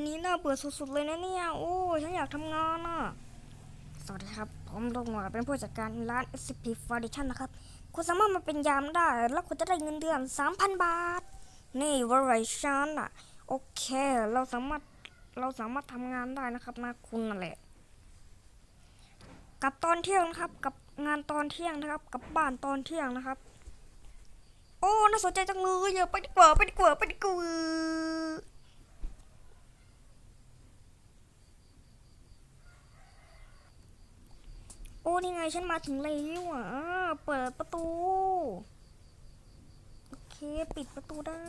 วันนี้น่าเบื่อสุดๆเลยนะเนี่ย โอ้ฉันอยากทำงานอะ สวัสดีครับ ผมลงหมวเป็นผู้จัดการร้าน SCP Foundation นะครับ คุณสามารถมาเป็นยามได้ แล้วคุณจะได้เงินเดือน 3,000 บาท นี่วอร์ไรชันอะ โอเค เราสามารถ เราสามารถทำงานได้นะครับนะคุณนั่นแหละ กับตอนเที่ยงนะครับ กับงานตอนเที่ยงนะครับ กับบ้านตอนเที่ยงนะครับ โอ้ น่าสนใจจังเลยอย่าไปดีกว่า ไปดีกว่า ไปดีกว่า โอ้ นี่ไงฉันมาถึงแล้วอะเปิดประตู โอเคปิดประตูได้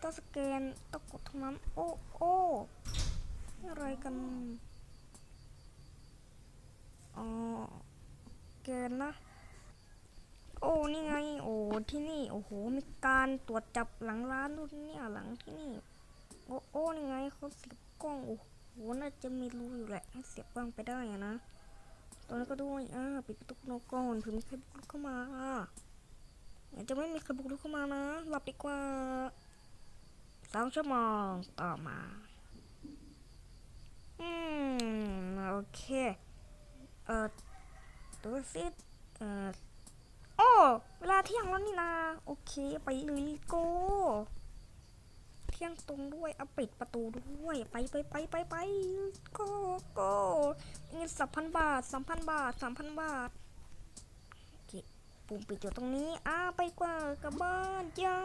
ต้องสแกนต้องกดตรงนั้นโอ้โอ้อะไรกันอ๋อแกนนะ โอ้นี่ไง โอ้ที่นี่โอ้โหมีการตรวจจับหลังร้านนู่นเนี่ยหลังที่นี่โอ้โอ้นี่ไงเขาเสียบกล้องโอ้โหน่าจะมีรูอยู่แหละให้เสียบกล้องไปได้อะนะ ตอนนี้ก็ด้วยอ่าปิดประตูนก่อนเผื่อมีใครบุกรุกเข้ามาอาจจะไม่มีใครบุกรุกเข้ามานะหลับดีกว่าสองชั่วโมงต่อมาอืมโอเคเอ่อดูสิเอ่อโอ้เวลาเที่ยงแล้วนี่นาโอเค ไปเลยโก เที่ยงตรงด้วยเอาปิดประตูด้วย ไปไปไปไปไปกโกเงินสามพันบาทสามพันบาทสามพันบาทโอเคปุ่มปิดอยู่ตรงนี้ อ้าไปกว่ากลับบ้านจ้า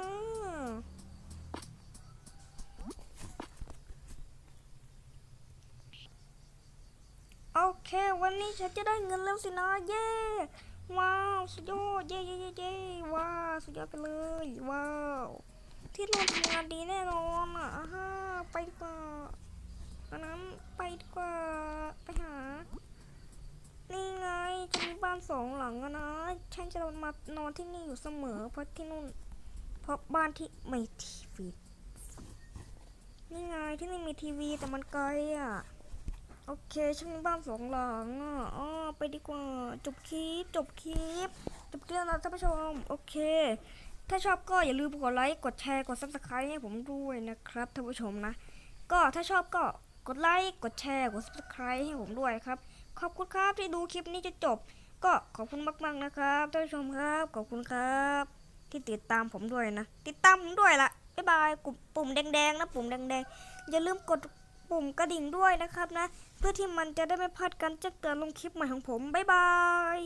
โอเค วันนี้ฉันจะได้เงินแล้วสินะ เย้ ว้าว สุดยอด เย้เย้เย้เย้ว้าว สุดยอดไปเลย ว้าว ที่นู่นทำงานดีแน่นอนอะอ่าฮะไปดีกว่าอันนั้นไปดีกว่าไปหา นี่ไงจะมีบ้านสองหลังนะฉันจะมานอนที่นี่อยู่เสมอเพราะที่นู่น เพราะบ้านที่ไม่ทีวีนี่ไงที่นี่มีทีวีแต่มันไกลอะโอเคฉันมีบ้านสองหลังอะอ๋อไปดีกว่าจบคลิปจบคลิปจบคลิปแล้วท่านผู้ชมโอเค ถ้าชอบก็อย่าลืมกดไลค์กดแชร์กด subscribe ให้ผมด้วยนะครับท่านผู้ชมนะ ก็ถ้าชอบก็กดไลค์กดแชร์กด subscribe ให้ผมด้วยครับ ขอบคุณครับที่ดูคลิปนี้จนจบ ก็ขอบคุณมากๆนะครับท่านผู้ชมครับขอบคุณครับ ที่ติดตามผมด้วยนะ ติดตามผมด้วยละบ๊ายบายปุ่มปุ่มแดงๆนะปุ่มแดงๆอย่าลืมกดปุ่มกระดิ่งด้วยนะครับนะ เพื่อที่มันจะได้ไม่พลาดการแจ้งเตือนลงคลิปใหม่ของผมบ๊ายบาย